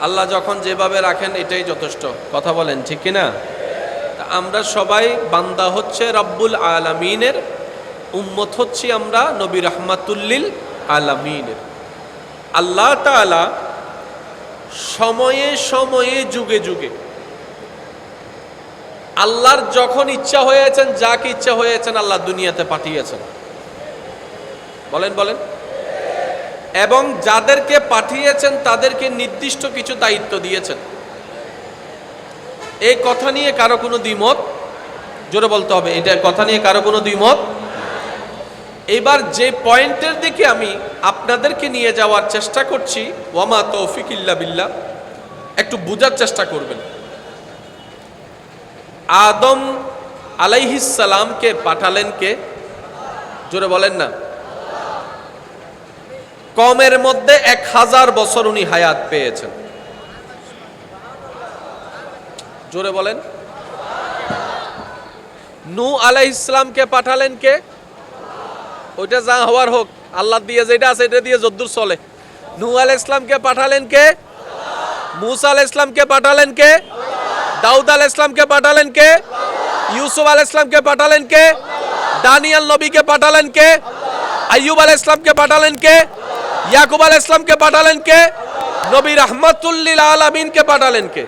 আল্লাহ যখন যেভাবে রাখেন, এটাই যথেষ্ট। কথা বলেন, ঠিক কিনা? আমরা সবাই বান্দা হচ্ছে রব্বুল আলামিনের, উম্মত হচ্ছি আমরা নবী রহমাতুল্লিল আলামিনের। আল্লাহ তাআলা সময়ে সময়ে, যুগে যুগে আল্লাহর যখন ইচ্ছা হয়েছেন, যাকে ইচ্ছা হয়েছেন, আল্লাহ দুনিয়াতে পাঠিয়েছেন। বলেন বলেন। এবং যাদেরকে পাঠিয়েছেন, তাদেরকে নির্দিষ্ট কিছু দায়িত্ব দিয়েছেন। এই কথা নিয়ে কারও কোনো দ্বিমত? জোরে বলতে হবে, এটা কথা নিয়ে কারও কোনো দ্বিমত? এবার যে পয়েন্টের দিকে আমি আপনাদেরকে নিয়ে যাওয়ার চেষ্টা করছি, ওয়ামা তৌফিক ইল্লা একটু বোঝার চেষ্টা করবেন। আদম আলাইহিসালামকে পাঠালেন কে? জোরে বলেন না। কমের মধ্যে এক হাজার বছর উনি হায়াত পেয়েছেন। জোরে বলেন। নু আলাই ইসলামকে পাঠালেন কে? ওইটা যা হওয়ার হোক, আল্লাহ দিয়ে যেটা আছে এটা দিয়ে যদ্দুর চলে। নু আলাই ইসলামকে পাঠালেন কে? মুসা আলাই ইসলামকে পাঠালেন কে? দাউদ আলাই ইসলামকে পাঠালেন কে? ইউসুফ আলাই ইসলামকে পাঠালেন কে? দানিয়াল নবীকে পাঠালেন কে? আইয়ুব আলাই ইসলামকে পাঠালেন কে? ইয়াকুব আল ইসলামকে পাঠালেন কে? নবী রহমতুল্লিল আলমিনকে পাঠালেন কে?